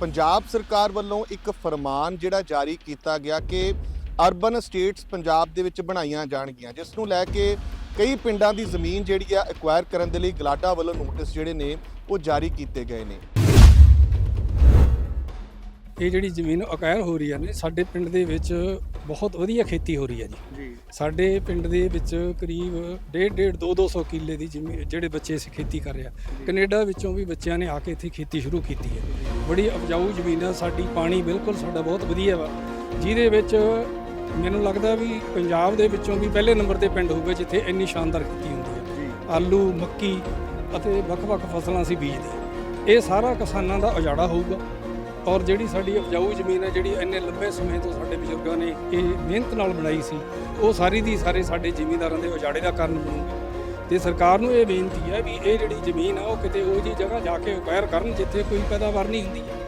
ਪੰਜਾਬ ਸਰਕਾਰ ਵੱਲੋਂ ਇੱਕ ਫਰਮਾਨ ਜਿਹੜਾ ਜਾਰੀ ਕੀਤਾ ਗਿਆ ਕਿ ਅਰਬਨ ਸਟੇਟਸ ਪੰਜਾਬ ਦੇ ਵਿੱਚ ਬਣਾਈਆਂ ਜਾਣਗੀਆਂ, ਜਿਸ ਨੂੰ ਲੈ ਕੇ ਕਈ ਪਿੰਡਾਂ ਦੀ ਜ਼ਮੀਨ ਜਿਹੜੀ ਆ ਐਕਵਾਇਰ ਕਰਨ ਦੇ ਲਈ ਗਲਾਡਾ ਵੱਲੋਂ ਨੋਟਿਸ ਜਿਹੜੇ ਨੇ ਉਹ ਜਾਰੀ ਕੀਤੇ ਗਏ ਨੇ। ਇਹ ਜਿਹੜੀ ਜ਼ਮੀਨ ਅਕਾਇਰ ਹੋ ਰਹੀ ਹੈ ਨੇ, ਸਾਡੇ ਪਿੰਡ ਦੇ ਵਿੱਚ ਬਹੁਤ ਵਧੀਆ ਖੇਤੀ ਹੋ ਰਹੀ ਹੈ ਜੀ। ਸਾਡੇ ਪਿੰਡ ਦੇ ਵਿੱਚ ਕਰੀਬ 1.5 1.5 2 200 ਕਿੱਲੇ ਦੀ ਜ਼ਮੀਨ ਜਿਹੜੇ ਬੱਚੇ ਅਸੀਂ ਖੇਤੀ ਕਰ ਰਹੇ ਕੈਨੇਡਾ ਵਿੱਚੋਂ ਵੀ ਬੱਚਿਆਂ ਨੇ ਆ ਕੇ ਇੱਥੇ ਖੇਤੀ ਸ਼ੁਰੂ ਕੀਤੀ ਹੈ। ਬੜੀ ਉਪਜਾਊ ਜ਼ਮੀਨ ਆ ਸਾਡੀ ਪਾਣੀ ਬਿਲਕੁਲ ਸਾਡਾ ਬਹੁਤ ਵਧੀਆ ਵਾ। ਜਿਹਦੇ ਵਿੱਚ ਮੈਨੂੰ ਲੱਗਦਾ ਵੀ ਪੰਜਾਬ ਦੇ ਵਿੱਚੋਂ ਵੀ ਪਹਿਲੇ ਨੰਬਰ ਤੇ ਪਿੰਡ ਹੋਊਗਾ ਜਿੱਥੇ ਇੰਨੀ ਸ਼ਾਨਦਾਰ ਖੇਤੀ ਹੁੰਦੀ ਹੈ। ਆਲੂ ਮੱਕੀ ਅਤੇ ਵੱਖ-ਵੱਖ ਫਸਲਾਂ ਅਸੀਂ ਬੀਜਦੇ ਹਾਂ। ਇਹ ਸਾਰਾ ਕਿਸਾਨਾਂ ਦਾ ਉਜਾੜਾ ਹੋਊਗਾ। ਔਰ ਜਿਹੜੀ ਸਾਡੀ ਉਪਜਾਊ ਜ਼ਮੀਨ ਹੈ, ਜਿਹੜੀ ਇੰਨੇ ਲੰਬੇ ਸਮੇਂ ਤੋਂ ਸਾਡੇ ਬਜ਼ੁਰਗਾਂ ਨੇ ਇਹ ਮਿਹਨਤ ਨਾਲ ਬਣਾਈ ਸੀ, ਉਹ ਸਾਰੀ ਦੀ ਸਾਰੇ ਸਾਡੇ ਜ਼ਿਮੀਂਦਾਰਾਂ ਦੇ ਉਜਾੜੇ ਦਾ ਕਾਰਨ ਬਣੂਗੀ। ਤੇ ਸਰਕਾਰ ਨੂੰ ਇਹ ਬੇਨਤੀ ਹੈ ਵੀ ਇਹ ਜਿਹੜੀ ਜ਼ਮੀਨ ਆ, ਉਹ ਕਿਤੇ ਉਹ ਜੀ ਜਗ੍ਹਾ ਜਾ ਕੇ ਅਕਵਾਇਰ ਕਰਨ ਜਿੱਥੇ ਕੋਈ ਪੈਦਾਵਾਰ ਨਹੀਂ ਹੁੰਦੀ। ਹੈ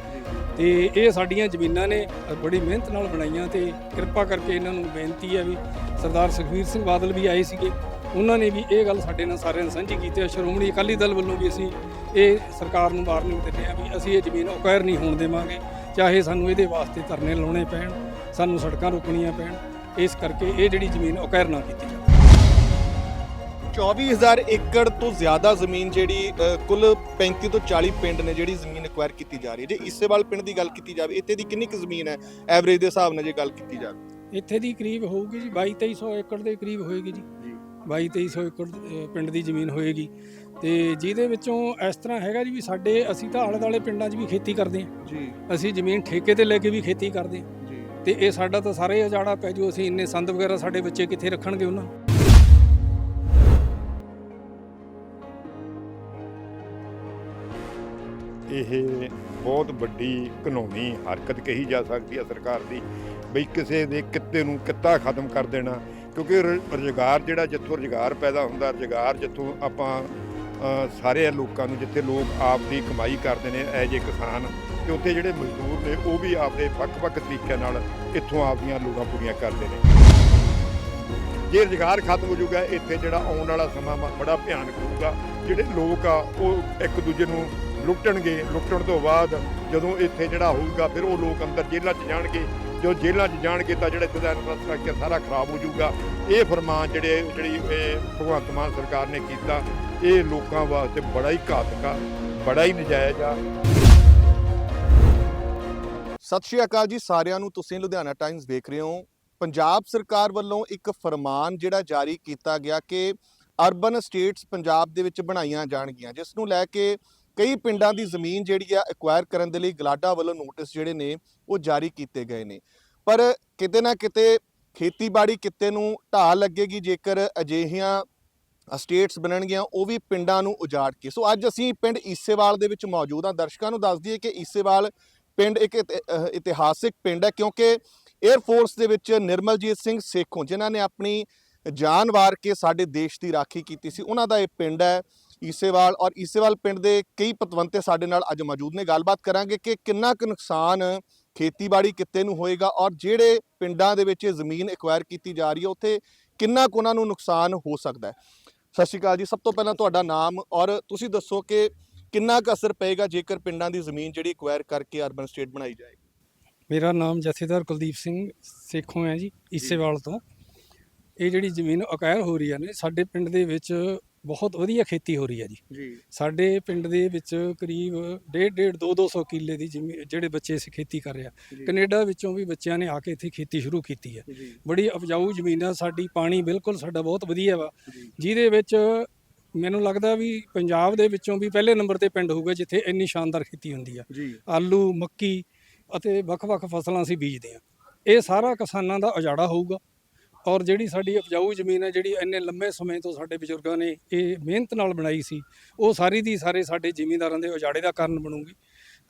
ਤੇ ਇਹ ਸਾਡੀਆਂ ਜ਼ਮੀਨਾਂ ਨੇ ਬੜੀ ਮਿਹਨਤ ਨਾਲ ਬਣਾਈਆਂ ਤੇ ਕਿਰਪਾ ਕਰਕੇ ਇਹਨਾਂ ਨੂੰ ਬੇਨਤੀ ਹੈ ਵੀ ਸਰਦਾਰ ਸੁਖਬੀਰ ਸਿੰਘ ਬਾਦਲ ਵੀ ਆਏ ਸੀਗੇ। ਉਹਨਾਂ ਨੇ ਵੀ ਇਹ ਗੱਲ ਸਾਡੇ ਨਾਲ ਸਾਰਿਆਂ ਨਾਲ ਸਾਂਝੀ ਕੀਤੀ ਹੈ। ਸ਼੍ਰੋਮਣੀ ਅਕਾਲੀ ਦਲ ਵੱਲੋਂ ਵੀ ਅਸੀਂ ਇਹ ਸਰਕਾਰ ਨੂੰ ਵਾਰਨਿੰਗ ਦਿੰਦੇ ਹਾਂ ਵੀ ਅਸੀਂ ਇਹ ਜ਼ਮੀਨ ਅਕਵਾਇਰ ਨਹੀਂ ਹੋਣ ਦੇਵਾਂਗੇ ਚਾਹੇ ਸਾਨੂੰ ਇਹਦੇ ਵਾਸਤੇ ਧਰਨੇ ਲਾਉਣੇ ਪੈਣ ਸਾਨੂੰ ਸੜਕਾਂ ਰੋਕਣੀਆਂ ਪੈਣ ਇਸ ਕਰਕੇ ਇਹ ਜਿਹੜੀ ਜ਼ਮੀਨ ਅਕਵਾਇਰ ਨਾ ਕੀਤੀ ਜਾਵੇ। 24000 ਏਕੜ ਤੋਂ ਜ਼ਿਆਦਾ ਜ਼ਮੀਨ ਜਿਹੜੀ ਅ, ਕੁੱਲ 35 ਤੋਂ 40 ਪਿੰਡ ਨੇ ਜਿਹੜੀ ਜ਼ਮੀਨ ਐਕਵਾਇਰ ਕੀਤੀ ਜਾ ਰਹੀ ਹੈ। ਜੇ ਇਸੇਵਾਲ ਪਿੰਡ ਦੀ ਗੱਲ ਕੀਤੀ ਜਾਵੇ ਇੱਥੇ ਦੀ ਕਿੰਨੀ ਕੁ ਜ਼ਮੀਨ ਹੈ? ਐਵਰੇਜ ਦੇ ਹਿਸਾਬ ਨਾਲ ਜੇ ਗੱਲ ਕੀਤੀ ਜਾਵੇ। ਇੱਥੇ ਦੀ ਕਰੀਬ ਹੋਊਗੀ ਜੀ 22 2300 ਏਕੜ ਦੇ ਕਰੀਬ ਹੋਏਗੀ ਜੀ। ਜੀ। 22 2300 ਏਕੜ ਅ, ਪਿੰਡ ਦੀ ਜ਼ਮੀਨ ਹੋਏਗੀ। ਤੇ ਜਿਹਦੇ ਵਿੱਚੋਂ ਇਸ ਤਰ੍ਹਾਂ ਹੈਗਾ ਜੀ ਵੀ ਸਾਡੇ ਅਸੀਂ ਤਾਂ ਆਲੇ ਦੁਆਲੇ ਪਿੰਡਾਂ 'ਚ ਵੀ ਖੇਤੀ ਕਰਦੇ ਹਾਂ। ਜੀ। ਅਸੀਂ ਜ਼ਮੀਨ ਠੇਕੇ ਤੇ ਲੈ ਕੇ ਵੀ ਖੇਤੀ ਕਰਦੇ ਹਾਂ। ਜੀ। ਤੇ ਇਹ ਸਾਡਾ ਤਾਂ ਸਾਰੇ ਉਜਾੜਾ ਪੈ ਜੂ ਅਸੀਂ ਇੰਨੇ ਸੰਦ ਵਗੈਰਾ ਸਾਡੇ ਬੱਚੇ ਕਿੱਥੇ ਰੱਖਣਗੇ ਉਹਨਾਂ ਇਹ ਬਹੁਤ ਵੱਡੀ ਕਾਨੂੰਨੀ ਹਰਕਤ ਕਹੀ ਜਾ ਸਕਦੀ ਹੈ ਸਰਕਾਰ ਦੀ ਬਈ ਕਿਸੇ ਦੇ ਕਿੱਤੇ ਨੂੰ ਕਿੱਤਾ ਖਤਮ ਕਰ ਦੇਣਾ ਕਿਉਂਕਿ ਰੁ- ਰੁਜ਼ਗਾਰ ਜਿਹੜਾ ਜਿੱਥੋਂ ਰੁਜ਼ਗਾਰ ਪੈਦਾ ਹੁੰਦਾ ਰੁਜ਼ਗਾਰ ਜਿੱਥੋਂ ਆਪਾਂ ਸਾਰੇ ਲੋਕਾਂ ਨੂੰ ਜਿੱਥੇ ਲੋਕ ਆਪ ਦੀ ਕਮਾਈ ਕਰਦੇ ਨੇ ਐਜ ਏ ਕਿਸਾਨ ਤੇ ਉੱਥੇ ਜਿਹੜੇ ਮਜ਼ਦੂਰ ਨੇ, ਉਹ ਵੀ ਆਪਦੇ ਵੱਖ-ਵੱਖ ਤਰੀਕਿਆਂ ਨਾਲ ਇੱਥੋਂ ਆਪਦੀਆਂ ਲੋਕਾਂ ਪੂਰੀਆਂ ਕਰਦੇ ਨੇ। ਜੇ ਰੁਜ਼ਗਾਰ ਖਤਮ ਹੋ ਜਾਊਗਾ, ਇੱਥੇ ਜਿਹੜਾ ਆਉਣ ਵਾਲਾ ਸਮਾਂ ਵਾ, ਬੜਾ ਭਿਆਨਕ ਹੋਊਗਾ। ਜਿਹੜੇ ਲੋਕ ਆ, ਉਹ ਇੱਕ ਦੂਜੇ ਨੂੰ ਲੁੱਟਣਗੇ। ਲੁੱਟਣ ਤੋਂ ਬਾਅਦ ਜਦੋਂ ਇੱਥੇ ਜਿਹੜਾ ਹੋਊਗਾ, ਫਿਰ ਉਹ ਲੋਕ ਅੰਦਰ ਜੇਲ੍ਹਾਂ 'ਚ ਜਾਣਗੇ। ਜੋ ਜੇਲ੍ਹਾਂ 'ਚ ਜਾਣਗੇ ਤਾਂ ਜਿਹੜਾ ਇੱਥੇ ਦਾ ਇਨਫਰਾਸਟ੍ਰਕਚਰ ਸਾਰਾ ਖਰਾਬ ਹੋ ਜਾਊਗਾ। ਇਹ ਫਰਮਾਨ ਜਿਹੜੇ ਜਿਹੜੀ ਭਗਵੰਤ ਮਾਨ ਸਰਕਾਰ ਨੇ ਕੀਤਾ ਇਹ ਲੋਕਾਂ ਵਾਸਤੇ ਬੜਾ ਹੀ ਘਾਤਕ ਆ, ਬੜਾ ਹੀ ਨਜਾਇਜ਼ ਆ। ਸਤਿ ਸ਼੍ਰੀ ਅਕਾਲ ਜੀ ਸਾਰਿਆਂ ਨੂੰ, ਤੁਸੀਂ ਲੁਧਿਆਣਾ ਟਾਈਮਜ਼ ਵੇਖ ਰਹੇ ਹੋ। ਪੰਜਾਬ ਸਰਕਾਰ ਵੱਲੋਂ ਇੱਕ ਫਰਮਾਨ ਜਿਹੜਾ ਜਾਰੀ ਕੀਤਾ ਗਿਆ ਕਿ ਅਰਬਨ ਸਟੇਟਸ ਪੰਜਾਬ ਦੇ ਵਿੱਚ ਬਣਾਈਆਂ ਜਾਣਗੀਆਂ, ਜਿਸ ਨੂੰ ਲੈ ਕੇ ਕਈ ਪਿੰਡਾਂ ਦੀ ਜ਼ਮੀਨ ਜਿਹੜੀ ਆ ਐਕਵਾਇਰ ਕਰਨ ਦੇ ਲਈ ਗਲਾਡਾ ਵੱਲੋਂ ਨੋਟਿਸ ਜਿਹੜੇ ਨੇ, ਉਹ ਜਾਰੀ ਕੀਤੇ ਗਏ ਨੇ। ਪਰ ਕਿਤੇ ਨਾ ਕਿਤੇ ਖੇਤੀਬਾੜੀ ਕਿਤੇ ਨੂੰ ਢਾਹ ਲੱਗੇਗੀ ਜੇਕਰ ਅਜਿਹੀਆਂ ਸਟੇਟਸ ਬਣਨਗੀਆਂ, ਉਹ ਵੀ ਪਿੰਡਾਂ ਨੂੰ ਉਜਾੜ ਕੇ। ਸੋ ਅੱਜ ਅਸੀਂ ਪਿੰਡ ਈਸੇਵਾਲ ਦੇ ਵਿੱਚ ਮੌਜੂਦ ਹਾਂ। ਦਰਸ਼ਕਾਂ ਨੂੰ ਦੱਸ ਦਈਏ ਕਿ ਈਸੇਵਾਲ ਪਿੰਡ ਇੱਕ ਇਤਿ- ਇਤਿਹਾਸਿਕ ਪਿੰਡ ਹੈ, ਕਿਉਂਕਿ 에ਅਰ ਫੋਰਸ ਦੇ ਵਿੱਚ ਨਿਰਮਲਜੀਤ ਸਿੰਘ ਸੇਖੋਂ, ਜਿਨ੍ਹਾਂ ਨੇ ਆਪਣੀ ਜਾਨ ਵਾਰ ਕੇ ਸਾਡੇ ਦੇਸ਼ ਦੀ ਰਾਖੀ ਕੀਤੀ ਸੀ, ਉਹਨਾਂ ਦਾ ਇਹ ਪਿੰਡ ਹੈ ਈਸੇਵਾਲ। ਔਰ ਈਸੇਵਾਲ ਪਿੰਡ ਦੇ ਕਈ ਪਤਵੰਤੇ ਸਾਡੇ ਨਾਲ ਅੱਜ ਮੌਜੂਦ ਨੇ। ਗੱਲਬਾਤ ਕਰਾਂਗੇ ਕਿ ਕਿੰਨਾ ਕੁ ਨੁਕਸਾਨ ਖੇਤੀਬਾੜੀ ਕਿੱਤੇ ਨੂੰ ਹੋਏਗਾ ਔਰ ਜਿਹੜੇ ਪਿੰਡਾਂ ਦੇ ਵਿੱਚ ਇਹ ਜ਼ਮੀਨ ਐਕਵਾਇਰ ਕੀਤੀ ਜਾ ਰਹੀ ਹੈ, ਉੱਥੇ ਕਿੰਨਾ ਕੁ ਉਹਨਾਂ ਨੂੰ ਨੁਕਸਾਨ ਹੋ ਸਕਦਾ ਹੈ। ਸਤਿ ਸ਼੍ਰੀ ਅਕਾਲ ਜੀ। ਸਭ ਤੋਂ ਪਹਿਲਾਂ ਤੁਹਾਡਾ ਨਾਮ ਔਰ ਤੁਸੀਂ ਦੱਸੋ ਕਿ ਕਿੰਨਾ ਕੁ ਅਸਰ ਪਏਗਾ ਜੇਕਰ ਪਿੰਡਾਂ ਦੀ ਜ਼ਮੀਨ ਜਿਹੜੀ ਐਕਵਾਇਰ ਕਰਕੇ ਅਰਬਨ ਸਟੇਟ ਬਣਾਈ ਜਾਏ? ਮੇਰਾ ਨਾਮ ਜਥੇਦਾਰ ਕੁਲਦੀਪ ਸਿੰਘ ਸੇਖੋਂ ਹੈ ਜੀ ਈਸੇਵਾਲ ਤੋਂ। ਇਹ ਜਿਹੜੀ ਜ਼ਮੀਨ ਅਕਾਇਰ ਹੋ ਰਹੀ ਹੈ ਨੇ ਸਾਡੇ ਪਿੰਡ ਦੇ ਵਿੱਚ ਬਹੁਤ ਵਧੀਆ ਖੇਤੀ ਹੋ ਰਹੀ ਹੈ ਜੀ। ਜੀ। ਸਾਡੇ ਪਿੰਡ ਦੇ ਵਿੱਚ ਕਰੀਬ 1.5 1.5 2 200 ਕਿੱਲੇ ਦੀ ਜ਼ਮੀਨ ਜਿਹੜੇ ਬੱਚੇ ਅਸੀਂ ਖੇਤੀ ਕਰ ਰਹੇ ਆ ਕੈਨੇਡਾ ਵਿੱਚੋਂ ਵੀ ਬੱਚਿਆਂ ਨੇ ਆ ਕੇ ਇੱਥੇ ਖੇਤੀ ਸ਼ੁਰੂ ਕੀਤੀ ਹੈ। ਬੜੀ ਉਪਜਾਊ ਜ਼ਮੀਨ ਆ ਸਾਡੀ ਪਾਣੀ ਬਿਲਕੁਲ ਸਾਡਾ ਬਹੁਤ ਵਧੀਆ ਵਾ। ਜਿਹਦੇ ਵਿੱਚ ਮੈਨੂੰ ਲੱਗਦਾ ਵੀ ਪੰਜਾਬ ਦੇ ਵਿੱਚੋਂ ਵੀ ਪਹਿਲੇ ਨੰਬਰ ਤੇ ਪਿੰਡ ਹੋਊਗਾ ਜਿੱਥੇ ਇੰਨੀ ਸ਼ਾਨਦਾਰ ਖੇਤੀ ਹੁੰਦੀ ਆ। ਆਲੂ ਮੱਕੀ ਅਤੇ ਵੱਖ-ਵੱਖ ਫਸਲਾਂ ਅਸੀਂ ਬੀਜਦੇ ਹਾਂ। ਇਹ ਸਾਰਾ ਕਿਸਾਨਾਂ ਦਾ ਉਜਾੜਾ ਹੋਊਗਾ। ਔਰ ਜਿਹੜੀ ਸਾਡੀ ਉਪਜਾਊ ਜ਼ਮੀਨ ਹੈ ਜਿਹੜੀ ਇੰਨੇ ਲੰਬੇ ਸਮੇਂ ਤੋਂ ਸਾਡੇ ਬਜ਼ੁਰਗਾਂ ਨੇ ਇਹ ਮਿਹਨਤ ਨਾਲ ਬਣਾਈ ਸੀ ਉਹ ਸਾਰੀ ਦੀ ਸਾਰੇ ਸਾਡੇ ਜ਼ਿਮੀਂਦਾਰਾਂ ਦੇ ਉਜਾੜੇ ਦਾ ਕਾਰਨ ਬਣੂਗੀ।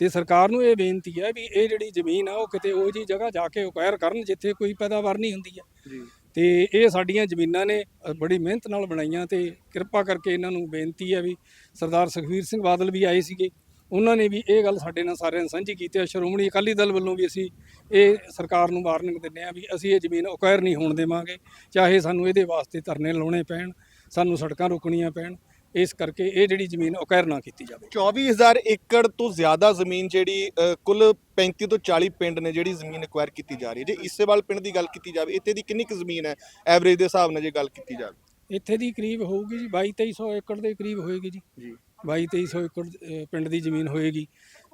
ਤੇ ਸਰਕਾਰ ਨੂੰ ਇਹ ਬੇਨਤੀ ਹੈ ਵੀ ਇਹ ਜਿਹੜੀ ਜ਼ਮੀਨ ਆ ਉਹ ਕਿਤੇ ਉਹ ਜੀ ਜਗ੍ਹਾ ਜਾ ਕੇ ਅਕਵਾਇਰ ਕਰਨ ਜਿੱਥੇ ਕੋਈ ਪੈਦਾਵਾਰ ਨਹੀਂ ਹੁੰਦੀ ਹੈ। ਜੀ। ਤੇ ਇਹ ਸਾਡੀਆਂ ਜ਼ਮੀਨਾਂ ਨੇ ਬੜੀ ਮਿਹਨਤ ਨਾਲ ਬਣਾਈਆਂ ਤੇ ਕਿਰਪਾ ਕਰਕੇ ਇਹਨਾਂ ਨੂੰ ਬੇਨਤੀ ਹੈ ਵੀ ਸਰਦਾਰ ਸੁਖਬੀਰ ਸਿੰਘ ਬਾਦਲ ਵੀ ਆਏ ਸੀਗੇ। ਉਹਨਾਂ ਨੇ ਵੀ ਇਹ ਗੱਲ ਸਾਡੇ ਨਾਲ ਸਾਰਿਆਂ ਨਾਲ ਸਾਂਝੀ ਕੀਤੀ ਹੈ। ਸ਼੍ਰੋਮਣੀ ਅਕਾਲੀ ਦਲ ਵੱਲੋਂ ਵੀ ਅਸੀਂ ਇਹ ਸਰਕਾਰ ਨੂੰ ਵਾਰਨਿੰਗ ਦਿੰਦੇ ਹਾਂ ਵੀ ਅਸੀਂ ਇਹ ਜ਼ਮੀਨ ਅਕਵਾਇਰ ਨਹੀਂ ਹੋਣ ਦੇਵਾਂਗੇ ਚਾਹੇ ਸਾਨੂੰ ਇਹਦੇ ਵਾਸਤੇ ਧਰਨੇ ਲਾਉਣੇ ਪੈਣ ਸਾਨੂੰ ਸੜਕਾਂ ਰੋਕਣੀਆਂ ਪੈਣ ਇਸ ਕਰਕੇ ਇਹ ਜਿਹੜੀ ਜ਼ਮੀਨ ਅਕਵਾਇਰ ਨਾ ਕੀਤੀ ਜਾਵੇ। 24000 ਏਕੜ ਤੋਂ ਜ਼ਿਆਦਾ ਜ਼ਮੀਨ ਜਿਹੜੀ ਕੁੱਲ 35 ਤੋਂ 40 ਪਿੰਡ ਨੇ ਜਿਹੜੀ ਜ਼ਮੀਨ ਐਕਵਾਇਰ ਕੀਤੀ ਜਾ ਰਹੀ ਹੈ। ਜੇ ਇਸੇਵਾਲ ਪਿੰਡ ਦੀ ਗੱਲ ਕੀਤੀ ਜਾਵੇ ਇੱਥੇ ਦੀ ਕਿੰਨੀ ਕੁ ਜ਼ਮੀਨ ਹੈ? ਐਵਰੇਜ ਦੇ ਹਿਸਾਬ ਨਾਲ ਜੇ ਗੱਲ ਕੀਤੀ ਜਾਵੇ। ਇੱਥੇ ਦੀ ਕਰੀਬ ਹੋਊਗੀ ਜੀ 22 2300 ਏਕੜ ਦੇ ਕਰੀਬ ਹੋਏਗੀ ਜੀ। ਜੀ। 22 2300 ਏਕੜ ਅ, ਪਿੰਡ ਦੀ ਜ਼ਮੀਨ ਹੋਏਗੀ।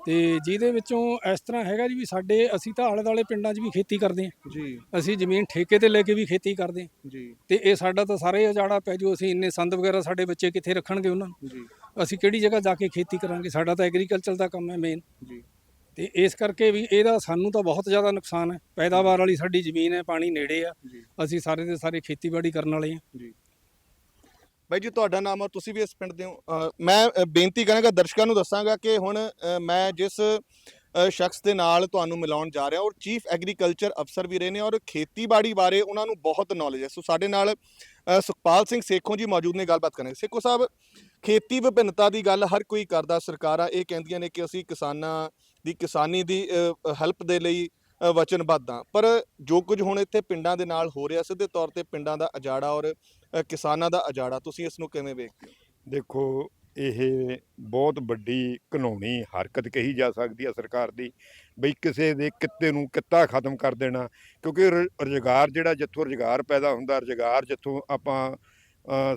ਤੇ ਜਿਹਦੇ ਵਿੱਚੋਂ ਇਸ ਤਰ੍ਹਾਂ ਹੈਗਾ ਜੀ ਵੀ ਸਾਡੇ ਅਸੀਂ ਤਾਂ ਆਲੇ ਦੁਆਲੇ ਪਿੰਡਾਂ 'ਚ ਵੀ ਖੇਤੀ ਕਰਦੇ ਹਾਂ। ਜੀ। ਅਸੀਂ ਜ਼ਮੀਨ ਠੇਕੇ ਤੇ ਲੈ ਕੇ ਵੀ ਖੇਤੀ ਕਰਦੇ ਹਾਂ। ਜੀ। ਤੇ ਇਹ ਸਾਡਾ ਤਾਂ ਸਾਰਾ ਉਜਾੜਾ ਪੈ ਜੂ ਅਸੀਂ ਇੰਨੇ ਸੰਦ ਵਗੈਰਾ ਸਾਡੇ ਬੱਚੇ ਕਿੱਥੇ ਰੱਖਣਗੇ ਉਹਨਾਂ ਨੂੰ? ਜੀ। ਅਸੀਂ ਕਿਹੜੀ ਜਗ੍ਹਾ ਜਾ ਕੇ ਖੇਤੀ ਕਰਾਂਗੇ? ਸਾਡਾ ਤਾਂ ਐਗਰੀਕਲਚਰ ਦਾ ਕੰਮ ਹੈ ਮੇਨ ਜੀ। ਤੇ ਇਸ ਕਰਕੇ ਵੀ ਇਹਦਾ ਸਾਨੂੰ ਤਾਂ ਬਹੁਤ ਜ਼ਿਆਦਾ ਨੁਕਸਾਨ ਹੈ। ਪੈਦਾਵਾਰ ਵਾਲੀ ਸਾਡੀ ਜ਼ਮੀਨ ਹੈ ਪਾਣੀ ਨੇੜੇ ਆ। ਜੀ। ਅਸੀਂ ਸਾਰੇ ਦੇ ਸਾਰੇ ਖੇਤੀਬਾੜੀ ਕਰਨ ਵਾਲੇ ਹਾਂ। ਜੀ। ਬਾਈ ਜੀ ਤੁਹਾਡਾ ਨਾਮ ਔਰ ਤੁਸੀਂ ਵੀ ਇਸ ਪਿੰਡ ਦੇ ਹੋ। ਅ, ਮੈਂ ਅ, ਬੇਨਤੀ ਕਰਾਂਗਾ ਦਰਸ਼ਕਾਂ ਨੂੰ ਦੱਸਾਂਗਾ ਕਿ ਹੁਣ ਅ, ਮੈਂ ਜਿਸ ਅ, ਸ਼ਖਸ ਦੇ ਨਾਲ ਤੁਹਾਨੂੰ ਮਿਲਾਉਣ ਜਾ ਰਿਹਾ ਔਰ ਚੀਫ ਐਗਰੀਕਲਚਰ ਅਫਸਰ ਵੀ ਰਹੇ ਨੇ ਔਰ ਖੇਤੀਬਾੜੀ ਬਾਰੇ ਉਹਨਾਂ ਨੂੰ ਬਹੁਤ ਨੌਲੇਜ ਹੈ। ਸੋ ਸਾਡੇ ਨਾਲ ਅ, ਸੁਖਪਾਲ ਸਿੰਘ ਸੇਖੋਂ ਜੀ ਮੌਜੂਦ ਨੇ ਗੱਲਬਾਤ ਕਰਾਂਗੇ ਸੇਖੋ ਸਾਹਿਬ ਖੇਤੀ ਵਿਭਿੰਨਤਾ ਦੀ ਗੱਲ ਹਰ ਕੋਈ ਕਰਦਾ ਸਰਕਾਰਾਂ ਇਹ ਕਹਿੰਦੀਆਂ ਨੇ ਕਿ ਅਸੀਂ ਕਿਸਾਨਾਂ ਦੀ ਕਿਸਾਨੀ ਦੀ ਹੈਲਪ ਦੇ ਲਈ ਅ, ਵਚਨਬੱਧ ਹਾਂ। ਪਰ ਜੋ ਕੁਝ ਹੁਣ ਇੱਥੇ ਪਿੰਡਾਂ ਦੇ ਨਾਲ ਹੋ ਰਿਹਾ ਸਿੱਧੇ ਤੌਰ ਤੇ ਪਿੰਡਾਂ ਦਾ ਅਜਾੜਾ ਔਰ ਕਿਸਾਨਾਂ ਦਾ ਅਜਾੜਾ, ਤੁਸੀਂ ਇਸ ਨੂੰ ਕਿਵੇਂ ਵੇਖਦੇ ਹੋ? ਦੇਖੋ, ਇਹ ਬਹੁਤ ਵੱਡੀ ਕਾਨੂੰਨੀ ਹਰਕਤ ਕਹੀ ਜਾ ਸਕਦੀ ਹੈ ਸਰਕਾਰ ਦੀ, ਬਈ ਕਿਸੇ ਦੇ ਕਿੱਤੇ ਨੂੰ ਕਿੱਤਾ ਖਤਮ ਕਰ ਦੇਣਾ, ਕਿਉਂਕਿ ਰੁ- ਰੁਜ਼ਗਾਰ ਜਿਹੜਾ ਜਿੱਥੋਂ ਰੁਜ਼ਗਾਰ ਪੈਦਾ ਹੁੰਦਾ, ਰੁਜ਼ਗਾਰ ਜਿੱਥੋਂ ਆਪਾਂ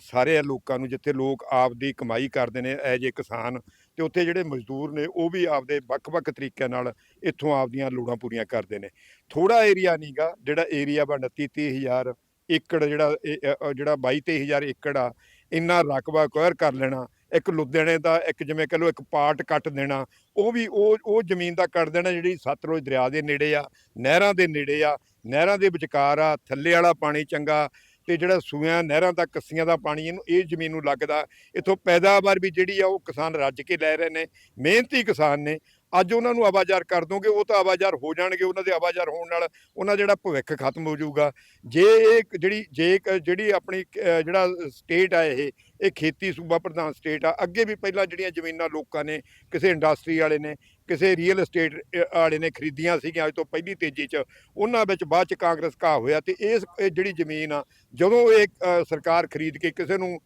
ਸਾਰੇ ਲੋਕਾਂ ਨੂੰ, ਜਿੱਥੇ ਲੋਕ ਆਪਦੀ ਕਮਾਈ ਕਰਦੇ ਨੇ ਐਜ ਏ ਕਿਸਾਨ ਤੇ ਉੱਥੇ ਜਿਹੜੇ ਮਜ਼ਦੂਰ ਨੇ, ਉਹ ਵੀ ਆਪਦੇ ਵੱਖ-ਵੱਖ ਤਰੀਕਿਆਂ ਨਾਲ ਇੱਥੋਂ ਆਪਦੀਆਂ ਲੋੜਾਂ ਪੂਰੀਆਂ ਕਰਦੇ ਨੇ। ਥੋੜਾ ਏਰੀਆ ਨਹੀਂਗਾ ਜਿਹੜਾ ਏਰੀਆ ਵਾ 29 30000 ਏਕੜ ਜਿਹੜਾ ਇਹ, ਅ, ਅ, ਜਿਹੜਾ 22 23000 ਏਕੜ ਆ ਇੰਨਾ ਰਕਬਾ ਅਕਵਾਇਰ ਕਰ ਲੈਣਾ। ਇੱਕ ਲੁਧਿਆਣੇ ਦਾ ਇੱਕ ਜਿਵੇਂ ਕਹ ਲਓ ਇੱਕ ਪਾਰਟ ਕੱਟ ਦੇਣਾ ਉਹ ਵੀ ਉਹ ਉਹ ਜ਼ਮੀਨ ਦਾ ਕੱਟ ਦੇਣਾ ਜਿਹੜੀ ਸਤਲੁਜ ਦਰਿਆ ਦੇ ਨੇੜੇ ਆ ਨਹਿਰਾਂ ਦੇ ਨੇੜੇ ਆ ਨਹਿਰਾਂ ਦੇ ਵਿਚਕਾਰ ਆ ਥੱਲੇ ਵਾਲਾ ਪਾਣੀ ਚੰਗਾ ਤੇ ਜਿਹੜਾ ਸੂਆਂ ਨਹਿਰਾਂ ਦਾ ਕੱਸੀਆਂ ਦਾ ਪਾਣੀ ਇਹਨੂੰ ਇਹ ਜ਼ਮੀਨ ਨੂੰ ਲੱਗਦਾ। ਇਥੋਂ ਪੈਦਾਵਾਰ ਵੀ ਜਿਹੜੀ ਆ ਉਹ ਕਿਸਾਨ ਰੱਜ ਕੇ ਲੈ ਰਹੇ ਨੇ ਮਿਹਨਤੀ ਕਿਸਾਨ ਨੇ। ਅੱਜ ਉਹਨਾਂ ਨੂੰ ਆਵਾਜ਼ਾਰ ਕਰ ਦੋਗੇ, ਉਹ ਤਾਂ ਆਵਾਜ਼ਾਰ ਹੋ ਜਾਣਗੇ, ਉਹਨਾਂ ਦੇ ਆਵਾਜ਼ਾਰ ਹੋਣ ਨਾਲ ਉਹਨਾਂ ਦਾ ਜਿਹੜਾ ਭਵਿੱਖ ਖਤਮ ਹੋ ਜਾਊਗਾ। ਜੇ ਇਹ ਜਿਹੜੀ, ਜੇ ਜਿਹੜੀ ਆਪਣੀ ਜਿਹੜਾ ਸਟੇਟ ਆ ਇਹ ਇਹ ਖੇਤੀ ਸੂਬਾ ਪ੍ਰਧਾਨ ਸਟੇਟ ਆ, ਅੱਗੇ ਵੀ ਪਹਿਲਾਂ ਜਿਹੜੀਆਂ ਜ਼ਮੀਨਾਂ ਲੋਕਾਂ ਨੇ, ਕਿਸੇ ਇੰਡਸਟਰੀ ਵਾਲੇ ਨੇ ਕਿਸੇ ਰੀਅਲ ਏਸਟੇਟ ਵਾਲੇ ਨੇ ਖਰੀਦੀਆਂ ਸੀਗੀਆਂ ਅੱਜ ਤੋਂ ਪਹਿਲੀ ਤੇਜ਼ੀ 'ਚ, ਉਹਨਾਂ ਵਿੱਚ ਬਾਅਦ 'ਚ ਕਾਂਗਰਸ ਕਾ ਹੋਇਆ ਤੇ ਇਸ ਜਿਹੜੀ ਜ਼ਮੀਨ ਆ, ਜਦੋਂ ਇਹ ਸਰਕਾਰ ਖਰੀਦ ਕੇ ਕਿਸੇ ਨੂੰ,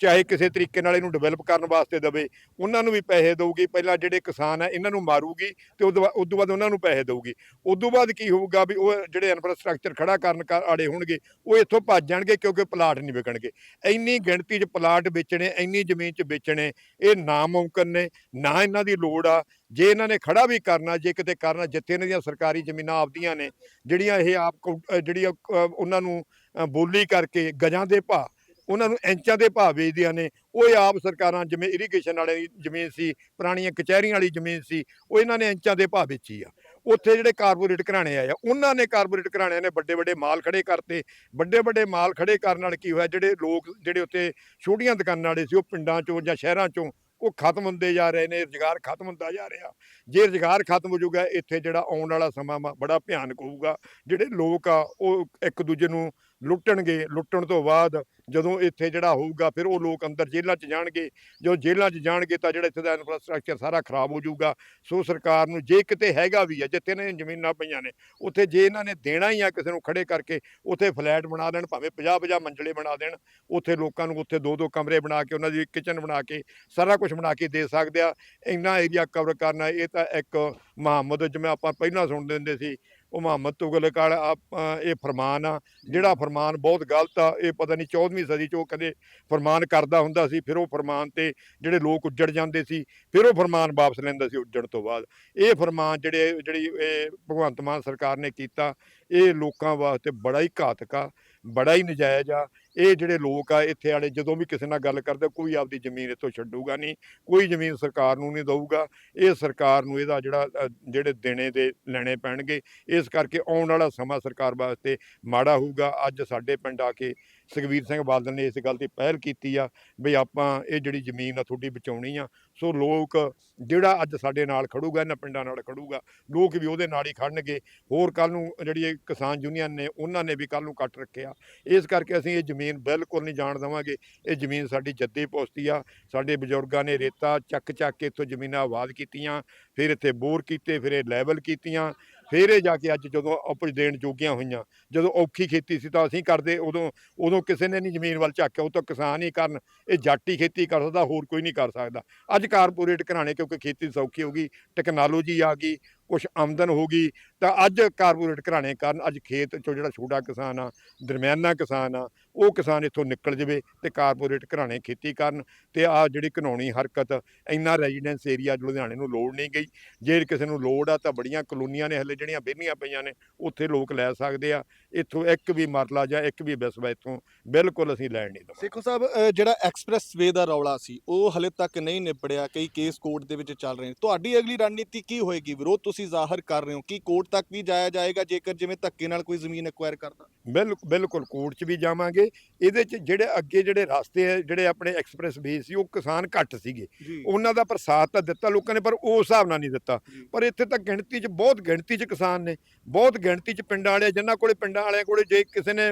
ਚਾਹੇ ਕਿਸੇ ਤਰੀਕੇ ਨਾਲ ਇਹਨੂੰ ਡਿਵੈਲਪ ਕਰਨ ਵਾਸਤੇ ਦੇਵੇ, ਉਹਨਾਂ ਨੂੰ ਵੀ ਪੈਸੇ ਦੇਊਗੀ, ਪਹਿਲਾਂ ਜਿਹੜੇ ਕਿਸਾਨ ਆ, ਇਹਨਾਂ ਨੂੰ ਮਾਰੂਗੀ ਤੇ ਉਦੋਂ ਤੋਂ ਉਦੋਂ ਬਾਅਦ ਉਹਨਾਂ ਨੂੰ ਪੈਸੇ ਦੇਊਗੀ। ਦਊਗੀ ਤੋਂ ਬਾਅਦ ਕੀ ਹੋਊਗਾ ਵੀ ਉਹ ਜਿਹੜੇ ਇਨਫਰਾਸਟ੍ਰਕਚਰ ਖੜਾ ਕਰਨ ਕ- ਆੜੇ ਹੋਣਗੇ, ਉਹ ਇੱਥੋਂ ਭੱਜ ਜਾਣਗੇ ਕਿਉਂਕਿ ਪਲਾਟ ਨਹੀਂ ਵਿਕਣਗੇ। ਇੰਨੀ ਗਿਣਤੀ 'ਚ ਪਲਾਟ ਵੇਚਣੇ, ਇੰਨੀ ਜ਼ਮੀਨ 'ਚ ਵੇਚਣੇ, ਇਹ ਨਾਮੁਮਕਿਨ ਨੇ, ਨਾ ਇਹਨਾਂ ਦੀ ਲੋੜ ਆ ਜੇ ਇਹਨਾਂ ਨੇ ਖੜਾ ਵੀ ਕਰਨਾ, ਜੇ ਕਿਤੇ ਕਰਨਾ, ਜਿੱਥੇ ਇਹਨਾਂ ਦੀਆਂ ਸਰਕਾਰੀ ਜ਼ਮੀਨਾਂ ਆਪਦੀਆਂ ਨੇ, ਜਿਹੜੀਆਂ ਇਹ ਆਪ ਕੋ- ਜਿਹੜੀਆਂ ਉਹਨਾਂ ਨੂੰ ਬੋਲੀ ਕਰਕੇ ਗਜਾਂ ਦੇ ਭਾਅ, ਉਹਨਾਂ ਨੂੰ ਇੰਚਾਂ ਦੇ ਭਾਅ ਵੇਚਦੀਆਂ ਨੇ, ਉਹ ਆਪ ਸਰਕਾਰਾਂ ਜਿਵੇਂ ਇਰੀਗੇਸ਼ਨ ਵਾਲੇ ਜ਼ਮੀਨ ਸੀ, ਪੁਰਾਣੀਆਂ ਕਚਹਿਰੀਆਂ ਵਾਲੀ ਜ਼ਮੀਨ ਸੀ, ਉਹ ਇਹਨਾਂ ਨੇ ਇੰਚਾਂ ਦੇ ਭਾਅ ਵੇਚੀ ਆ। ਉੱਥੇ ਜਿਹੜੇ ਕਾਰਪੋਰੇਟ ਘਰਾਣੇ ਆਏ ਆ, ਉਹਨਾਂ ਨੇ ਕਾਰਪੋਰੇਟ ਘਰਾਣਿਆਂ ਨੇ ਵੱਡੇ ਵੱਡੇ ਮਾਲ ਖੜੇ ਕਰਤੇ ਵੱਡੇ ਵੱਡੇ ਮਾਲ ਖੜੇ ਕਰਨ ਨਾਲ ਕੀ ਹੋਇਆ, ਜਿਹੜੇ ਲੋਕ, ਜਿਹੜੇ ਉੱਥੇ ਛੋਟੀਆਂ ਦੁਕਾਨਾਂ ਵਾਲੇ ਸੀ, ਉਹ ਪਿੰਡਾਂ ਚੋਂ ਜਾਂ ਸ਼ਹਿਰਾਂ ਚੋਂ ਉਹ ਖਤਮ ਹੁੰਦੇ ਜਾ ਰਹੇ ਨੇ, ਰੁਜ਼ਗਾਰ ਖਤਮ ਹੁੰਦਾ ਜਾ ਰਿਹਾ। ਜੇ ਰੁਜ਼ਗਾਰ ਖਤਮ ਹੋ ਜਾਊਗਾ, ਇੱਥੇ ਜਿਹੜਾ ਆਉਣ ਵਾਲਾ ਸਮਾਂ ਵਾ, ਬੜਾ ਭਿਆਨਕ ਹੋਊਗਾ। ਜਿਹੜੇ ਲੋਕ ਆ, ਉਹ ਇੱਕ ਦੂਜੇ ਨੂੰ ਲੁੱਟਣਗੇ। ਲੁੱਟਣ ਤੋਂ ਬਾਅਦ ਜਦੋਂ ਇੱਥੇ ਜਿਹੜਾ ਹੋਊਗਾ, ਫਿਰ ਉਹ ਲੋਕ ਅੰਦਰ ਜੇਲ੍ਹਾਂ 'ਚ ਜਾਣਗੇ। ਜਦੋਂ ਜੇਲ੍ਹਾਂ 'ਚ ਜਾਣਗੇ ਤਾਂ ਜਿਹੜਾ ਇੱਥੇ ਦਾ ਇਨਫਰਾਸਟ੍ਰਕਚਰ ਸਾਰਾ ਖਰਾਬ ਹੋ ਜਾਊਗਾ। ਸੋ ਸਰਕਾਰ ਨੂੰ ਜੇ ਕਿਤੇ ਹੈਗਾ ਵੀ ਹੈ ਜਿੱਥੇ ਨੇ ਜ਼ਮੀਨਾਂ ਪਈਆਂ ਨੇ, ਉੱਥੇ ਜੇ ਇਹਨਾਂ ਨੇ ਦੇਣਾ ਹੀ ਆ ਕਿਸੇ ਨੂੰ ਖੜੇ ਕਰਕੇ, ਉੱਥੇ ਫਲੈਟ ਬਣਾ ਦੇਣ, ਭਾਵੇਂ 50 50 ਮੰਜ਼ਲੇ ਬਣਾ ਦੇਣ, ਉੱਥੇ ਲੋਕਾਂ ਨੂੰ ਉੱਥੇ ਦੋ ਦੋ ਕਮਰੇ ਬਣਾ ਕੇ, ਉਹਨਾਂ ਦੀ ਕਿਚਨ ਬਣਾ ਕੇ, ਸਾਰਾ ਕੁਝ ਬਣਾ ਕੇ ਦੇ ਸਕਦੇ ਆ। ਇੰਨਾ ਏਰੀਆ ਕਵਰ ਕਰਨਾ, ਇਹ ਤਾਂ ਇੱਕ ਮੁਹੰਮਦ, ਜਿਵੇਂ ਆਪਾਂ ਪਹਿਲਾਂ ਸੁਣਦੇ ਹੁੰਦੇ ਸੀ ਉਹ ਮੁਹੰਮਦ ਤੁਗਲਕ ਵਾਲਾ, ਆਪ- ਇਹ ਫਰਮਾਨ ਆ, ਜਿਹੜਾ ਫਰਮਾਨ ਬਹੁਤ ਗਲਤ ਆ, ਇਹ ਪਤਾ ਨਹੀਂ 14ਵੀਂ ਸਦੀ ਚ ਉਹ ਕਦੇ ਫਰਮਾਨ ਕਰਦਾ ਹੁੰਦਾ ਸੀ, ਫਿਰ ਉਹ ਫਰਮਾਨ ਤੇ ਜਿਹੜੇ ਲੋਕ ਉੱਜੜ ਜਾਂਦੇ ਸੀ, ਫਿਰ ਉਹ ਫਰਮਾਨ ਵਾਪਸ ਲੈਂਦਾ ਸੀ ਉੱਜੜ ਤੋਂ ਬਾਅਦ। ਇਹ ਫਰਮਾਨ ਜਿਹੜੇ, ਜਿਹੜੀ ਇਹ ਭਗਵੰਤ ਮਾਨ ਸਰਕਾਰ ਨੇ ਕੀਤਾ, ਇਹ ਲੋਕਾਂ ਵਾਸਤੇ ਬੜਾ ਹੀ ਘਾਤਕ ਆ, ਬੜਾ ਹੀ ਨਜਾਇਜ਼ ਆ ਇਹ ਜਿਹੜੇ ਲੋਕ ਆ, ਇੱਥੇ ਵਾਲੇ ਜਦੋਂ ਵੀ ਕਿਸੇ ਨਾਲ ਗੱਲ ਕਰਦੇ ਕੋਈ ਆਪਦੀ ਜ਼ਮੀਨ ਇੱਥੋਂ ਛੱਡੂਗਾ ਨਹੀਂ, ਕੋਈ ਜ਼ਮੀਨ ਸਰਕਾਰ ਨੂੰ ਨਹੀਂ ਦਊਗਾ। ਇਹ ਸਰਕਾਰ ਨੂੰ ਇਹਦਾ ਜਿਹੜਾ ਜਿਹੜੇ ਦੇਣੇ ਦੇ ਲੈਣੇ ਪੈਣਗੇ, ਇਸ ਕਰਕੇ ਆਉਣ ਵਾਲਾ ਸਮਾਂ ਸਰਕਾਰ ਵਾਸਤੇ ਮਾੜਾ ਹੋਊਗਾ। ਅੱਜ ਸਾਡੇ ਪਿੰਡ ਆ ਕੇ ਸੁਖਵੀਰ ਸਿੰਘ ਬਾਦਲ ਨੇ ਇਸ ਗੱਲ ਦੀ ਪਹਿਲ ਕੀਤੀ ਆ ਵੀ ਆਪਾਂ ਇਹ ਜਿਹੜੀ ਜ਼ਮੀਨ ਆ ਤੁਹਾਡੀ ਬਚਾਉਣੀ ਆ, ਸੋ ਲੋਕ ਜਿਹੜਾ ਅੱਜ ਸਾਡੇ ਨਾਲ ਖੜੂਗਾ, ਇਹਨਾਂ ਪਿੰਡਾਂ ਨਾਲ ਖੜੂਗਾ, ਲੋਕ ਵੀ ਉਹਦੇ ਨਾਲ ਹੀ ਖੜਨਗੇ। ਹੋਰ ਕੱਲ ਨੂੰ ਜਿਹੜੀ ਕਿਸਾਨ ਯੂਨੀਅਨ ਨੇ, ਉਹਨਾਂ ਨੇ ਵੀ ਕੱਲ ਨੂੰ ਕੱਟ ਰੱਖਿਆ। ਇਸ ਕਰਕੇ ਅਸੀਂ ਇਹ ਜ਼ਮੀਨ ਬਿਲਕੁਲ ਨਹੀਂ ਜਾਣ ਦੇਵਾਂਗੇ। ਇਹ ਜ਼ਮੀਨ ਸਾਡੀ ਜੱਦੀ ਪੁਸ਼ਤੀ ਆ। ਸਾਡੇ ਬਜ਼ੁਰਗਾਂ ਨੇ ਰੇਤਾ ਚੱਕ ਚੱਕ ਕੇ ਇੱਥੋਂ ਜ਼ਮੀਨਾਂ ਆਬਾਦ ਕੀਤੀਆਂ, ਫਿਰ ਇੱਥੇ ਬੋਰ ਕੀਤੇ, ਫਿਰ ਇਹ ਲੈਵਲ ਕੀਤੀਆਂ, ਫਿਰ ਇਹ ਜਾ ਕੇ ਅੱਜ ਜਦੋਂ ਉਪਜ ਦੇਣ ਜੋਗੀਆਂ ਹੋਈਆਂ, ਜਦੋਂ ਔਖੀ ਖੇਤੀ ਸੀ ਤਾਂ ਅਸੀਂ ਕਰਦੇ, ਉਦੋਂ ਉਦੋਂ ਕਿਸੇ ਨੇ ਨਹੀਂ ਜ਼ਮੀਨ ਵੱਲ ਝਾਕਿਆ, ਉਹ ਤਾਂ ਕਿਸਾਨ ਹੀ ਕਰਨ, ਇਹ ਜਾਟੀ ਖੇਤੀ ਕਰ ਸਕਦਾ, ਹੋਰ ਕੋਈ ਨਹੀਂ ਕਰ ਸਕਦਾ। ਅੱਜ ਕਾਰਪੋਰੇਟ ਘਰਾਣੇ, ਕਿਉਂਕਿ ਖੇਤੀ ਸੌਖੀ ਹੋ ਗਈ, ਟੈਕਨੋਲੋਜੀ ਆ ਗਈ ਕੁਝ ਆਮਦਨ ਹੋ ਗਈ, ਤਾਂ ਅੱਜ ਕਾਰਪੋਰੇਟ ਘਰਾਣੇ ਕਾਰਨ ਅੱਜ ਖੇਤ ਚੋਂ ਜਿਹੜਾ ਛੋਟਾ ਕਿਸਾਨ ਆ, ਦਰਮਿਆਨਾ ਕਿਸਾਨ ਆ, ਉਹ ਕਿਸਾਨ ਇੱਥੋਂ ਨਿਕਲ ਜਵੇ ਤੇ ਕਾਰਪੋਰੇਟ ਘਰਾਣੇ ਖੇਤੀ ਕਰਨ ਤੇ ਆ ਜਿਹੜੀ ਕਾਨੂੰਨੀ ਹਰਕਤ, ਇੰਨਾ ਰੈਜ਼ੀਡੈਂਸ ਏਰੀਆ ਲੁਧਿਆਣੇ ਨੂੰ ਲੋੜ ਨਹੀਂ ਗਈ। ਜੇ ਕਿਸੇ ਨੂੰ ਲੋੜ ਆ ਤਾਂ ਬੜੀਆਂ ਕਲੋਨੀਆਂ ਨੇ ਹਲੇ ਜਿਹੜੀਆਂ ਵਿਹਲੀਆਂ ਪਈਆਂ ਨੇ, ਉੱਥੇ ਲੋਕ ਲੈ ਸਕਦੇ ਆ। ਇੱਥੋਂ ਇੱਕ ਵੀ ਮਰਲਾ ਜਾਂ ਇੱਕ ਵੀ ਬਿਸਵਾ ਇੱਥੋਂ ਬਿਲਕੁਲ ਅਸੀਂ ਲੈਣ ਨਹੀਂ ਦਵਾਂਗੇ। ਸੇਖੋ ਸਾਹਿਬ ਜਿਹੜਾ ਐਕਸਪ੍ਰੈਸ ਵੇ ਦਾ ਰੌਲਾ ਸੀ, ਉਹ ਹਲੇ ਤੱਕ ਨਹੀਂ ਨਿਬੜਿਆ ਕਈ ਕੇਸ ਕੋਰਟ ਦੇ ਵਿੱਚ ਚੱਲ ਰਹੇ ਨੇ। ਤੁਹਾਡੀ ਅਗਲੀ ਰਣਨੀਤੀ ਕੀ ਹੋਏਗੀ? ਵਿਰੋਧ ਤੁਸੀਂ ਜ਼ਾਹਰ ਕਰ ਰਹੇ ਹੋ ਕਿ ਕੋਰਟ ਤੱਕ ਵੀ ਜਾਇਆ ਜਾਏਗਾ ਜੇਕਰ ਜਿਵੇਂ ਧੱਕੇ ਨਾਲ ਕੋਈ ਜ਼ਮੀਨ ਐਕਵਾਇਰ ਕਰਦਾ? ਬਿਲਕੁਲ ਬਿਲਕੁਲ ਕੋਰਟ 'ਚ ਵੀ ਜਾਵਾਂਗੇ। ਇਹਦੇ 'ਚ ਜਿਹੜੇ ਅੱਗੇ ਜਿਹੜੇ ਰਸਤੇ ਆ ਜਿਹੜੇ ਆਪਣੇ ਐਕਸਪ੍ਰੈਸ ਵੇ ਸੀ ਉਹ ਕਿਸਾਨ ਘੱਟ ਸੀਗੇ। ਉਹਨਾਂ ਦਾ ਪ੍ਰਸਾਦ ਤਾਂ ਦਿੱਤਾ ਲੋਕਾਂ ਨੇ ਪਰ ਉਸ ਹਿਸਾਬ ਨਾਲ ਨਹੀਂ ਦਿੱਤਾ। ਪਰ ਇੱਥੇ ਤਾਂ ਗਿਣਤੀ 'ਚ ਬਹੁਤ ਗਿਣਤੀ 'ਚ ਕਿਸਾਨ ਨੇ। ਬਹੁਤ ਗਿਣਤੀ 'ਚ ਪਿੰਡਾਂ ਵਾਲੇ ਜਿਨ੍ਹਾਂ ਕੋਲੇ ਪਿੰਡਾਂ ਵਾਲਿਆਂ ਕੋਲੇ ਜੇ ਕਿਸੇ ਨੇ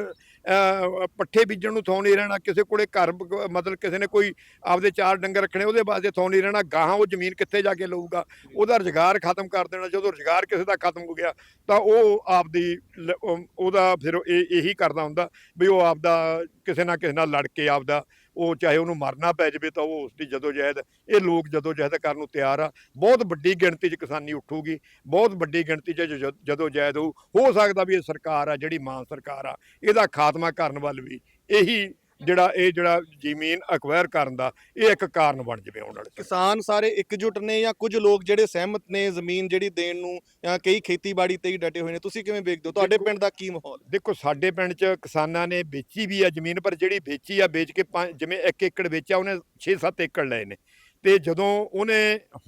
ਪੱਠੇ ਬੀਜਣ ਨੂੰ ਥੋਂ ਨਹੀਂ ਰਹਿਣਾ, ਕਿਸੇ ਕੋਲੇ ਘਰ ਮਤਲਬ ਕਿਸੇ ਨੇ ਕੋਈ ਆਪਦੇ ਚਾਰ ਡੰਗਰ ਰੱਖਣੇ, ਉਹਦੇ ਵਾਸਤੇ ਥੋਂ ਨਹੀਂ ਰਹਿਣਾ, ਗਾਹਾਂ ਉਹ ਜ਼ਮੀਨ ਕਿੱਥੇ ਜਾ ਕੇ ਲਊਗਾ? ਉਹਦਾ ਰੁਜ਼ਗਾਰ ਖਤਮ ਕਰ ਦੇਣਾ, ਜਦੋਂ ਰੁਜ਼ਗਾਰ ਕਿਸੇ ਦਾ ਖਤਮ ਹੋ ਗਿਆ, ਤਾਂ ਉਹ ਆਪਦੀ ਲ- ਉਹਦਾ ਫਿਰ ਇਹ, ਇਹੀ ਕਰਦਾ ਹੁੰਦਾ, ਵੀ ਉਹ ਆਪਦਾ ਕਿਸੇ ਨਾ ਕਿਸੇ ਨਾਲ ਲੜ ਕੇ ਆਪਦਾ ਉਹ ਚਾਹੇ ਉਹਨੂੰ ਮਰਨਾ ਪੈ ਜਾਵੇ ਤਾਂ ਉਹ ਉਸ ਦੀ ਜਦੋਜਹਿਦ, ਇਹ ਲੋਕ ਜਦੋਜਹਿਦ ਕਰਨ ਨੂੰ ਤਿਆਰ ਆ। ਬਹੁਤ ਵੱਡੀ ਗਿਣਤੀ 'ਚ ਕਿਸਾਨੀ ਉੱਠੂਗੀ, ਬਹੁਤ ਵੱਡੀ ਗਿਣਤੀ 'ਚ ਜ- ਜਦੋਜਹਿਦ ਹੋਊ। ਹੋ ਸਕਦਾ ਵੀ ਇਹ ਸਰਕਾਰ ਆ, ਜਿਹੜੀ ਮਾਨ ਸਰਕਾਰ ਆ, ਇਹਦਾ ਖਾਤਮਾ ਕਰਨ ਵੱਲ ਵੀ ਇਹੀ ਜਿਹੜਾ ਇਹ ਜਿਹੜਾ ਜ਼ਮੀਨ ਅਕਵਾਇਰ ਕਰਨ ਦਾ ਇਹ ਇੱਕ ਕਾਰਨ ਬਣ ਜਾਵੇ ਆਉਣ ਵਾਲੇ ਸਮੇਂ 'ਚ। ਕਿਸਾਨ ਸਾਰੇ ਇਕਜੁੱਟ ਨੇ ਜਾਂ ਕੁਝ ਲੋਕ ਜਿਹੜੇ ਸਹਿਮਤ ਨੇ ਜ਼ਮੀਨ ਜਿਹੜੀ ਦੇਣ ਨੂੰ ਜਾਂ ਕਈ ਖੇਤੀਬਾੜੀ ਤੇ ਹੀ ਡਟੇ ਹੋਏ ਨੇ ਤੁਸੀਂ ਕਿਵੇਂ ਵੇਖਦੇ ਹੋ? ਤੁਹਾਡੇ ਪਿੰਡ ਦਾ ਕੀ ਮਾਹੌਲ? ਦੇਖੋ ਸਾਡੇ ਪਿੰਡ 'ਚ ਕਿਸਾਨਾਂ ਨੇ ਵੇਚੀ ਵੀ ਆ ਜ਼ਮੀਨ ਪਰ ਜਿਹੜੀ ਵੇਚੀ ਆ ਵੇਚ ਕੇ ਜਿਵੇਂ 1 ਏਕੜ ਵੇਚਿਆ ਉਹਨੇ 6-7 ਏਕੜ ਲਏ ਨੇ। ਤੇ ਜਦੋਂ ਉਹਨੇ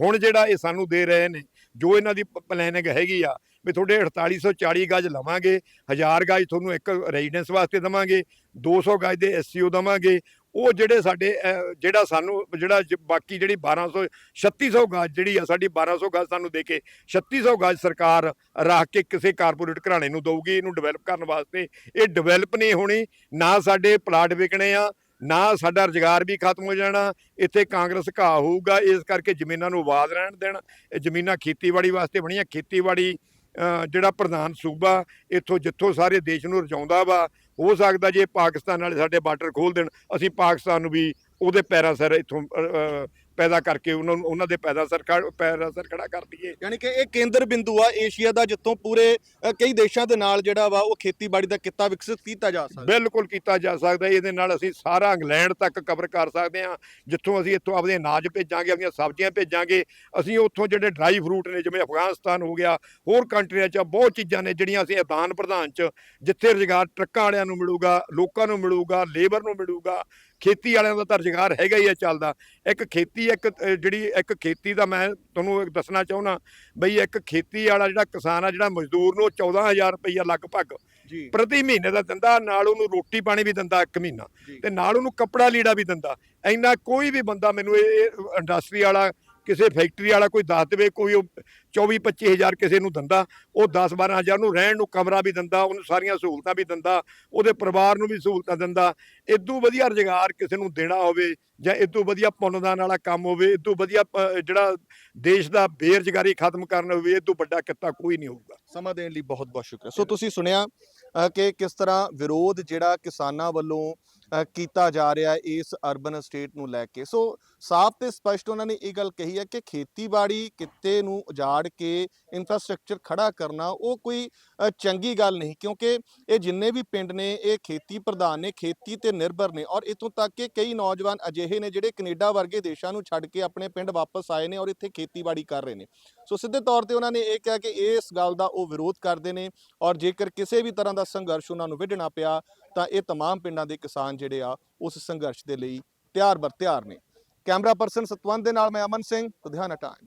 ਹੁਣ ਜਿਹੜਾ ਇਹ ਸਾਨੂੰ ਦੇ ਰਹੇ ਨੇ ਜੋ ਇਹਨਾਂ ਦੀ ਪਲੈਨਿੰਗ ਹੈਗੀ ਆ ਵੀ ਤੁਹਾਡੇ 4840 ਗਜ ਲਵਾਂਗੇ 1000 ਗਜ ਤੁਹਾਨੂੰ ਇੱਕ ਰੈਜ਼ੀਡੈਂਸ ਵਾਸਤੇ ਦਵਾਂਗੇ 200 ਗਜ ਦੇ ਐਸਸੀਓ ਦਵਾਂਗੇ। ਉਹ ਜਿਹੜੇ ਸਾਡੇ ਜਿਹੜਾ ਸਾਨੂੰ, ਜਿਹੜਾ ਜ- ਬਾਕੀ ਜਿਹੜੀ 1200 3600 ਗਜ ਜਿਹੜੀ ਆ, ਸਾਡੀ 1200 ਗਜ ਸਾਨੂੰ ਦੇ ਕੇ 3600 ਗਜ ਸਰਕਾਰ ਰੱਖ ਕੇ ਕਿਸੇ ਕਾਰਪੋਰੇਟ ਘਰਾਣੇ ਨੂੰ ਦਊਗੀ, ਇਹਨੂੰ ਡਿਵੈਲਪ ਕਰਨ ਵਾਸਤੇ। ਇਹ ਡਿਵੈਲਪ ਨਹੀਂ ਹੋਣੀ, ਨਾ ਸਾਡੇ ਪਲਾਟ ਵਿਕਣੇ ਆ, ਨਾ ਸਾਡਾ ਰੁਜ਼ਗਾਰ ਵੀ ਖਤਮ ਹੋ ਜਾਣਾ, ਇੱਥੇ ਕਾਂਗਰਸ ਘਾਹ ਹੋਊਗਾ, ਇਸ ਕਰਕੇ ਜ਼ਮੀਨਾਂ ਨੂੰ ਆਬਾਦ ਰਹਿਣ ਦੇਣ, ਇਹ ਜ਼ਮੀਨਾਂ ਖੇਤੀਬਾੜੀ ਵਾਸਤੇ ਬਣੀਆਂ, ਖੇਤੀਬਾੜੀ ਜਿਹੜਾ ਪ੍ਰਧਾਨ ਸੂਬਾ ਇੱਥੋਂ ਜਿੱਥੋਂ ਸਾਰੇ ਦੇਸ਼ ਨੂੰ ਰਜਾਉਂਦਾ ਵਾ, ਹੋ ਸਕਦਾ ਜੇ ਪਾਕਿਸਤਾਨ ਵਾਲੇ ਸਾਡੇ ਬਾਰਡਰ ਖੋਲ ਦੇਣ, ਅਸੀਂ ਪਾਕਿਸਤਾਨ ਨੂੰ ਵੀ ਉਹਦੇ ਪੈਰਾਂ ਸਿਰ ਇੱਥੋਂ ਪੈਦਾ ਕਰਕੇ ਉਹਨਾਂ ਨੂੰ ਉਹਨਾਂ ਦੇ ਪੈਦਾ ਸਿਰ ਪੈਰਾਂ ਸਿਰ ਖੜਾ ਕਰ ਦਈਏ। ਯਾਨੀ ਕਿ ਇਹ ਕੇਂਦਰ ਬਿੰਦੂ ਆ ਏਸ਼ੀਆ ਦਾ ਜਿੱਥੋਂ ਪੂਰੇ ਕਈ ਦੇਸ਼ਾਂ ਦੇ ਨਾਲ ਜਿਹੜਾ ਵਾ ਉਹ ਖੇਤੀਬਾੜੀ ਦਾ ਕਿੱਤਾ ਵਿਕਸਿਤ ਕੀਤਾ ਜਾ ਸਕਦਾ। ਬਿਲਕੁਲ ਕੀਤਾ ਜਾ ਸਕਦਾ। ਇਹਦੇ ਨਾਲ ਅਸੀਂ ਸਾਰਾ ਇੰਗਲੈਂਡ ਤੱਕ ਕਵਰ ਕਰ ਸਕਦੇ ਹਾਂ। ਜਿੱਥੋਂ ਅਸੀਂ ਇੱਥੋਂ ਆਪਦੇ ਅਨਾਜ ਭੇਜਾਂਗੇ ਆਪਣੀਆਂ ਸਬਜ਼ੀਆਂ ਭੇਜਾਂਗੇ ਅਸੀਂ ਉੱਥੋਂ ਜਿਹੜੇ ਡਰਾਈ ਫਰੂਟ ਨੇ ਜਿਵੇਂ ਅਫਗਾਨਿਸਤਾਨ ਹੋ ਗਿਆ ਹੋਰ ਕੰਟਰੀਆਂ 'ਚ ਬਹੁਤ ਚੀਜ਼ਾਂ ਨੇ ਜਿਹੜੀਆਂ ਅਸੀਂ ਆਦਾਨ ਪ੍ਰਦਾਨ 'ਚ ਜਿੱਥੇ ਰੁਜ਼ਗਾਰ ਟਰੱਕਾਂ ਵਾਲਿਆਂ ਨੂੰ ਮਿਲੂਗਾ ਲੋਕਾਂ ਨੂੰ ਮਿਲੂਗਾ ਲੇਬਰ ਨੂੰ ਮਿਲੂਗਾ ਖੇਤੀ ਵਾਲਿਆਂ ਦਾ ਤਾਂ ਰੁਜ਼ਗਾਰ ਹੈਗਾ ਹੀ ਹੈ ਚੱਲਦਾ। ਇੱਕ ਖੇਤੀ ਇੱਕ ਜਿਹੜੀ ਇੱਕ ਖੇਤੀ ਦਾ ਮੈਂ ਤੁਹਾਨੂੰ ਇੱਕ ਦੱਸਣਾ ਚਾਹੁੰਦਾ ਬਈ ਇੱਕ ਖੇਤੀ ਵਾਲਾ ਜਿਹੜਾ ਕਿਸਾਨ ਆ ਜਿਹੜਾ ਮਜ਼ਦੂਰ ਨੂੰ ਉਹ 14000 ਰੁਪਈਆ ਲਗਭਗ ਪ੍ਰਤੀ ਮਹੀਨੇ ਦਾ ਦਿੰਦਾ ਨਾਲ ਉਹਨੂੰ ਰੋਟੀ ਪਾਣੀ ਵੀ ਦਿੰਦਾ ਇੱਕ ਮਹੀਨਾ। ਤੇ ਨਾਲ ਉਹਨੂੰ ਕੱਪੜਾ ਲੀੜਾ ਵੀ ਦਿੰਦਾ। ਇੰਨਾ ਕੋਈ ਵੀ ਬੰਦਾ ਮੈਨੂੰ ਇਹ ਇੰਡਸਟਰੀ ਵਾਲਾ ਕਿਸੇ ਫੈਕਟਰੀ ਵਾਲਾ ਕੋਈ ਦੱਸ ਦੇਵੇ, ਕੋਈ ਉਹ 24 25000 ਕਿਸੇ ਨੂੰ ਦਿੰਦਾ, ਉਹ 10 12000 ਨੂੰ ਰਹਿਣ ਨੂੰ ਕਮਰਾ ਵੀ ਦਿੰਦਾ, ਉਹਨੂੰ ਸਾਰੀਆਂ ਸਹੂਲਤਾਂ ਵੀ ਦਿੰਦਾ, ਉਹਦੇ ਪਰਿਵਾਰ ਨੂੰ ਵੀ ਸਹੂਲਤਾਂ ਦਿੰਦਾ। ਇਦੋਂ ਵਧੀਆ ਰੁਜ਼ਗਾਰ ਕਿਸੇ ਨੂੰ ਦੇਣਾ ਹੋਵੇ ਜਾਂ ਇਦੋਂ ਵਧੀਆ ਪੁੰਨਦਾਨ ਵਾਲਾ ਕੰਮ ਹੋਵੇ ਇਦੋਂ ਵਧੀਆ ਜਿਹੜਾ ਦੇਸ਼ ਦਾ ਬੇਰੁਜ਼ਗਾਰੀ ਖਤਮ ਕਰਨ ਹੋਵੇ ਇਦੋਂ ਵੱਡਾ ਕਿੱਤਾ ਕੋਈ ਨਹੀਂ ਹੋਊਗਾ। ਸਮਾਂ ਦੇਣ ਲਈ ਬਹੁਤ ਬਹੁਤ ਸ਼ੁਕਰੀਆ। ਸੋ ਤੁਸੀਂ ਸੁਣਿਆ ਕਿ ਕਿਸ ਤਰ੍ਹਾਂ ਵਿਰੋਧ ਜਿਹੜਾ ਕਿਸਾਨਾਂ ਵੱਲੋਂ ਕੀਤਾ ਜਾ ਰਿਹਾ ਇਸ ਅਰਬਨ ਸਟੇਟ ਨੂੰ ਲੈ ਕੇ। ਸੋ ਸਾਫ਼ ਤੇ ਸਪਸ਼ਟ ਉਹਨਾਂ ਨੇ ਇਹ ਗੱਲ ਕਹੀ ਹੈ ਕਿ ਖੇਤੀਬਾੜੀ ਕਿੱਤੇ ਨੂੰ ਉਜਾੜ ਕੇ ਇਨਫਰਾਸਟ੍ਰਕਚਰ ਖੜਾ ਕਰਨਾ ਉਹ ਕੋਈ ਚੰਗੀ ਗੱਲ ਨਹੀਂ ਕਿਉਂਕਿ ਇਹ ਜਿੰਨੇ ਵੀ ਪਿੰਡ ਨੇ, ਇਹ ਖੇਤੀ ਪ੍ਰਧਾਨ ਨੇ, ਖੇਤੀ ਤੇ ਨਿਰਭਰ ਨੇ ਔਰ ਇਤੋਂ ਤੱਕ ਕਿ ਕਈ ਨੌਜਵਾਨ ਅਜਿਹੇ ਨੇ ਜਿਹੜੇ ਕੈਨੇਡਾ ਵਰਗੇ ਦੇਸ਼ਾਂ ਨੂੰ ਛੱਡ ਕੇ ਆਪਣੇ ਪਿੰਡ ਵਾਪਸ ਆਏ ਨੇ ਔਰ ਇੱਥੇ ਖੇਤੀਬਾੜੀ ਕਰ ਰਹੇ ਨੇ। ਸੋ ਸਿੱਧੇ ਤੌਰ ਤੇ ਉਹਨਾਂ ਨੇ ਇਹ ਕਿਹਾ ਕਿ ਇਸ ਗੱਲ ਦਾ ਉਹ ਵਿਰੋਧ ਕਰਦੇ ਨੇ ਔਰ ਜੇਕਰ ਕਿਸੇ ਵੀ ਤਰ੍ਹਾਂ ਦਾ ਸੰਘਰਸ਼ ਉਹਨਾਂ ਨੂੰ ਵਿੱਢਣਾ ਪਿਆ ਤਾਂ ਇਹ तमाम ਪਿੰਡਾਂ ਦੇ ਕਿਸਾਨ ਜਿਹੜੇ ਆ ਉਸ ਸੰਘਰਸ਼ ਦੇ ਲਈ ਤਿਆਰ ਬਰ ਤਿਆਰ ਨੇ ਕੈਮਰਾ ਪਰਸਨ ਸਤਵੰਤ ਦੇ ਨਾਲ ਮੈਂ ਅਮਨ ਸਿੰਘ ਲੁਧਿਆਣਾ ਟਾਈਮ